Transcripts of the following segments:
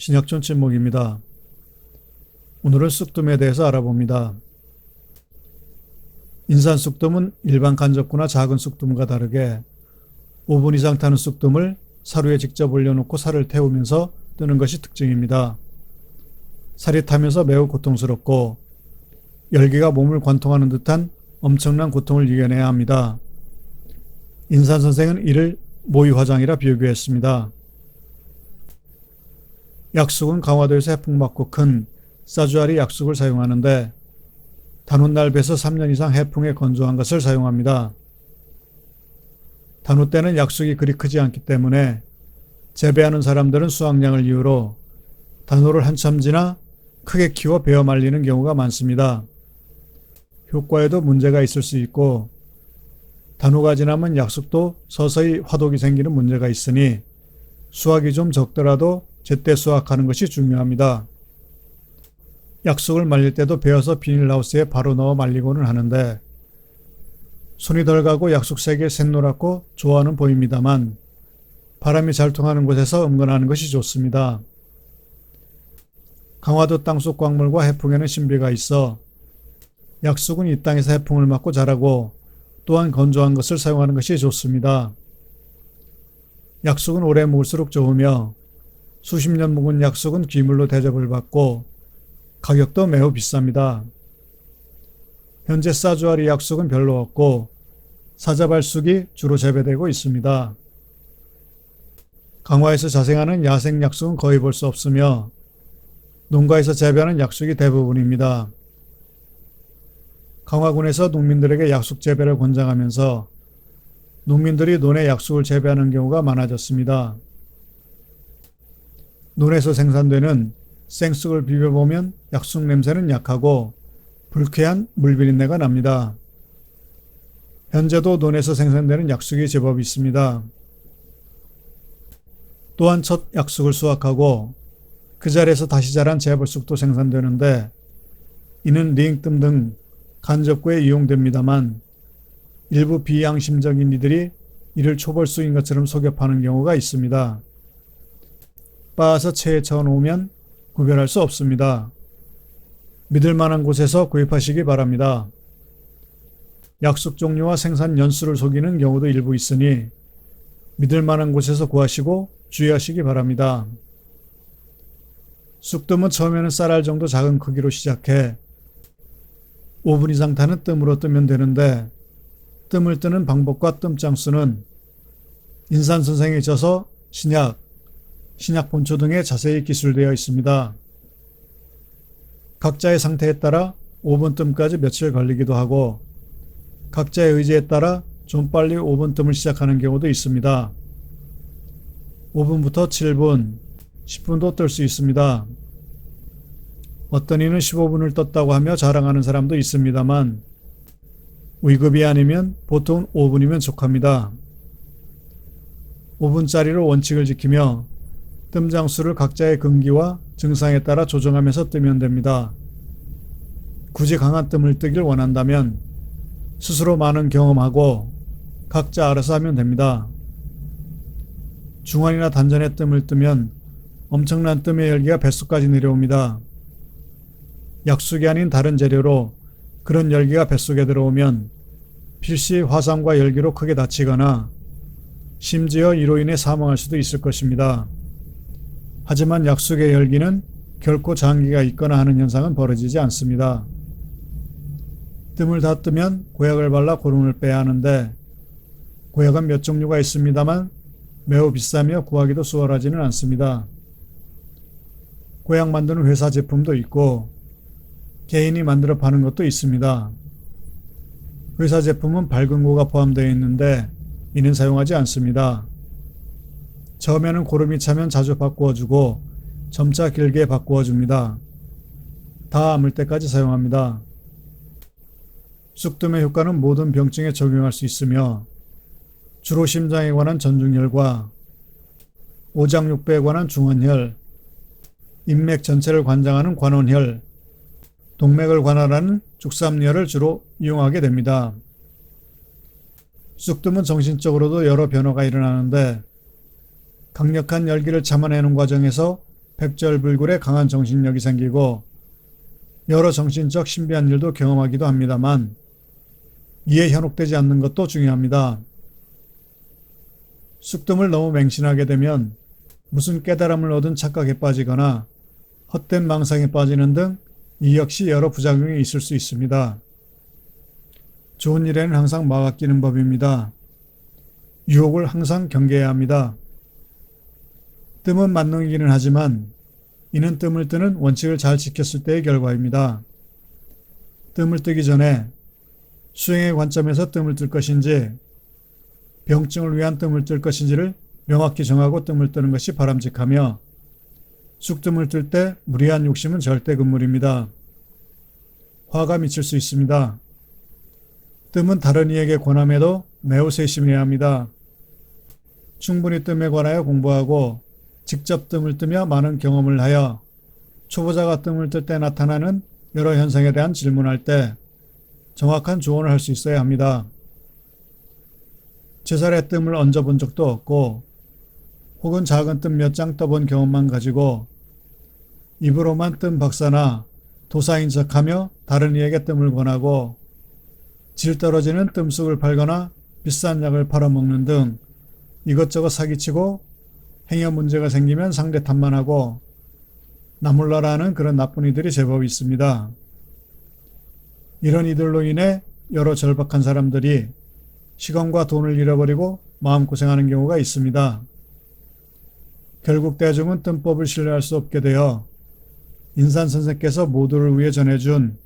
신약촌 친목입니다. 오늘은 쑥뜸에 대해서 알아봅니다. 인산 쑥뜸은 일반 간접구나 작은 쑥뜸과 다르게 5분 이상 타는 쑥뜸을 사루에 직접 올려놓고 살을 태우면서 뜨는 것이 특징입니다. 살이 타면서 매우 고통스럽고 열기가 몸을 관통하는 듯한 엄청난 고통을 이겨내야 합니다. 인산 선생은 이를 모의화장이라 비교했습니다. 약숙은 강화도에서 해풍받고 큰 사주아리 약숙을 사용하는데 단오날배에서 3년 이상 해풍에 건조한 것을 사용합니다. 단오 때는 약숙이 그리 크지 않기 때문에 재배하는 사람들은 수확량을 이유로 단오를 한참 지나 크게 키워 베어 말리는 경우가 많습니다. 효과에도 문제가 있을 수 있고 단오가 지나면 약숙도 서서히 화독이 생기는 문제가 있으니 수확이 좀 적더라도 제때 수확하는 것이 중요합니다. 약숙을 말릴 때도 베어서 비닐하우스에 바로 넣어 말리고는 하는데 손이 덜 가고 약숙색이 샛노랗고 좋아는 보입니다만 바람이 잘 통하는 곳에서 음건하는 것이 좋습니다. 강화도 땅속 광물과 해풍에는 신비가 있어 약숙은 이 땅에서 해풍을 맞고 자라고 또한 건조한 것을 사용하는 것이 좋습니다. 약숙은 오래 묵을수록 좋으며 수십 년 묵은 약숙은 귀물로 대접을 받고 가격도 매우 비쌉니다. 현재 사주아리 약숙은 별로 없고 사자발숙이 주로 재배되고 있습니다. 강화에서 자생하는 야생 약숙은 거의 볼 수 없으며 농가에서 재배하는 약숙이 대부분입니다. 강화군에서 농민들에게 약숙 재배를 권장하면서 농민들이 논에 약숙을 재배하는 경우가 많아졌습니다. 논에서 생산되는 생쑥을 비벼보면 약숙 냄새는 약하고 불쾌한 물비린내가 납니다. 현재도 논에서 생산되는 약숙이 제법 있습니다. 또한 첫 약숙을 수확하고 그 자리에서 다시 자란 재벌쑥도 생산되는데 이는 링뜸 등 간접구에 이용됩니다만 일부 비양심적인 이들이 이를 초벌쑥인 것처럼 속여 파는 경우가 있습니다. 빻아서 체에 쳐놓으면 구별할 수 없습니다. 믿을 만한 곳에서 구입하시기 바랍니다. 약속 종류와 생산 연수를 속이는 경우도 일부 있으니 믿을 만한 곳에서 구하시고 주의하시기 바랍니다. 쑥뜸은 처음에는 쌀알 정도 작은 크기로 시작해 5분 이상 타는 뜸으로 뜨면 되는데 뜸을 뜨는 방법과 뜸장수는 인산 선생에 져서 신약, 신약 본초 등에 자세히 기술되어 있습니다. 각자의 상태에 따라 5분 뜸까지 며칠 걸리기도 하고 각자의 의지에 따라 좀 빨리 5분 뜸을 시작하는 경우도 있습니다. 5분부터 7분, 10분도 뜰 수 있습니다. 어떤 이는 15분을 떴다고 하며 자랑하는 사람도 있습니다만 위급이 아니면 보통 5분이면 족합니다. 5분짜리로 원칙을 지키며 뜸장수를 각자의 근기와 증상에 따라 조정하면서 뜨면 됩니다. 굳이 강한 뜸을 뜨길 원한다면 스스로 많은 경험하고 각자 알아서 하면 됩니다. 중환이나 단전의 뜸을 뜨면 엄청난 뜸의 열기가 뱃속까지 내려옵니다. 약숙이 아닌 다른 재료로 그런 열기가 뱃속에 들어오면 필시 화상과 열기로 크게 다치거나 심지어 이로 인해 사망할 수도 있을 것입니다. 하지만 약숙의 열기는 결코 장기가 있거나 하는 현상은 벌어지지 않습니다. 뜸을 다 뜨면 고약을 발라 고름을 빼야 하는데 고약은 몇 종류가 있습니다만 매우 비싸며 구하기도 수월하지는 않습니다. 고약 만드는 회사 제품도 있고 개인이 만들어 파는 것도 있습니다. 회사 제품은 밝은 고가 포함되어 있는데 이는 사용하지 않습니다. 처음에는 고름이 차면 자주 바꾸어주고 점차 길게 바꾸어줍니다. 다 아물 때까지 사용합니다. 쑥뜸의 효과는 모든 병증에 적용할 수 있으며 주로 심장에 관한 전중혈과 오장육부에 관한 중원혈, 인맥 전체를 관장하는 관원혈, 동맥을 관할하는 죽삼열을 주로 이용하게 됩니다. 쑥뜸은 정신적으로도 여러 변화가 일어나는데 강력한 열기를 참아내는 과정에서 백절불굴의 강한 정신력이 생기고 여러 정신적 신비한 일도 경험하기도 합니다만 이에 현혹되지 않는 것도 중요합니다. 쑥뜸을 너무 맹신하게 되면 무슨 깨달음을 얻은 착각에 빠지거나 헛된 망상에 빠지는 등 이 역시 여러 부작용이 있을 수 있습니다. 좋은 일에는 항상 막아 끼는 법입니다. 유혹을 항상 경계해야 합니다. 뜸은 만능이기는 하지만 이는 뜸을 뜨는 원칙을 잘 지켰을 때의 결과입니다. 뜸을 뜨기 전에 수행의 관점에서 뜸을 뜰 것인지 병증을 위한 뜸을 뜰 것인지를 명확히 정하고 뜸을 뜨는 것이 바람직하며 쑥뜸을 뜰 때 무리한 욕심은 절대 금물입니다. 화가 미칠 수 있습니다. 뜸은 다른 이에게 권함에도 매우 세심해야 합니다. 충분히 뜸에 관하여 공부하고 직접 뜸을 뜨며 많은 경험을 하여 초보자가 뜸을 뜰 때 나타나는 여러 현상에 대한 질문할 때 정확한 조언을 할 수 있어야 합니다. 제살의 뜸을 얹어본 적도 없고 혹은 작은 뜸 몇 장 떠본 경험만 가지고 입으로만 뜸 박사나 도사인 척하며 다른 이에게 뜸을 권하고 질 떨어지는 뜸쑥을 팔거나 비싼 약을 팔아먹는 등 이것저것 사기치고 행여 문제가 생기면 상대 탓만 하고 나몰라라는 그런 나쁜 이들이 제법 있습니다. 이런 이들로 인해 여러 절박한 사람들이 시간과 돈을 잃어버리고 마음고생하는 경우가 있습니다. 결국 대중은 뜸법을 신뢰할 수 없게 되어 인산 선생께서 모두를 위해 전해준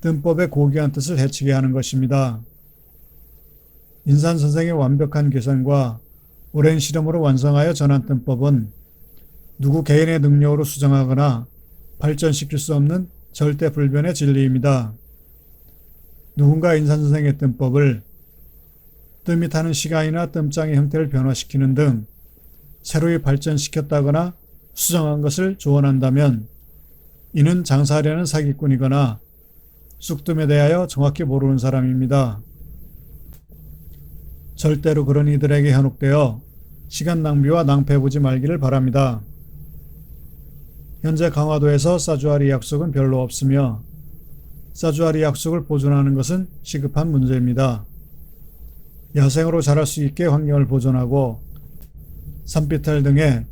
뜸법의 고귀한 뜻을 해치게 하는 것입니다. 인산 선생의 완벽한 계산과 오랜 실험으로 완성하여 전한 뜸법은 누구 개인의 능력으로 수정하거나 발전시킬 수 없는 절대 불변의 진리입니다. 누군가 인산 선생의 뜸법을 뜸이 타는 시간이나 뜸장의 형태를 변화시키는 등 새로이 발전시켰다거나 수정한 것을 조언한다면 이는 장사하려는 사기꾼이거나 쑥뜸에 대하여 정확히 모르는 사람입니다. 절대로 그런 이들에게 현혹되어 시간 낭비와 낭패 보지 말기를 바랍니다. 현재 강화도에서 사주아리 약속은 별로 없으며 사주아리 약속을 보존하는 것은 시급한 문제입니다. 야생으로 자랄 수 있게 환경을 보존하고 산비탈 등의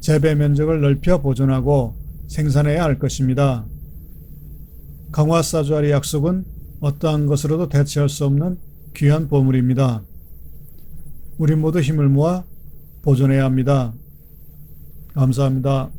재배 면적을 넓혀 보존하고 생산해야 할 것입니다. 강화 사주아리 약속은 어떠한 것으로도 대체할 수 없는 귀한 보물입니다. 우리 모두 힘을 모아 보존해야 합니다. 감사합니다.